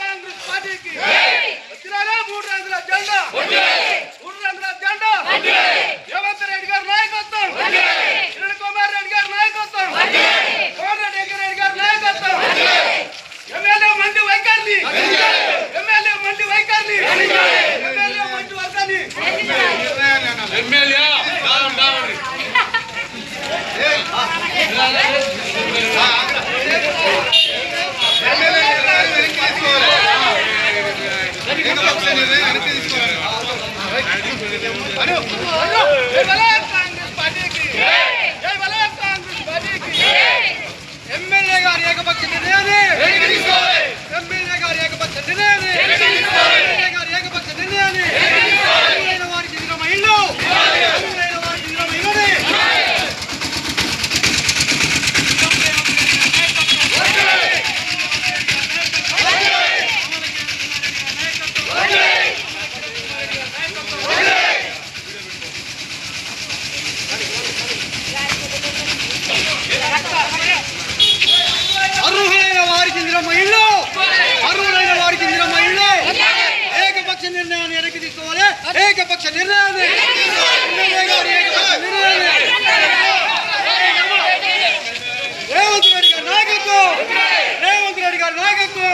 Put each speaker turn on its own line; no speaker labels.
కాంగ్రెస్ పార్టీకి ఎమ్మెల్యే గారి ఏకపక్ష నిర్ణయాన్ని ఎమ్మెల్యే గారి ఏకపక్ష నిర్ణయాన్ని ఇందిరమ్మ ఇల్లు. అర్హులైన వారికి ఇందిరమ్మ ఇల్లు. ఏకపక్ష నిర్ణయాన్ని వెనక్కి తీసుకోవాలి. ఏకపక్ష నిర్ణయాన్ని. రేవంత్ రెడ్డి గారి నాయకత్వం. రేవంత్ రెడ్డి గారి నాయకత్వం.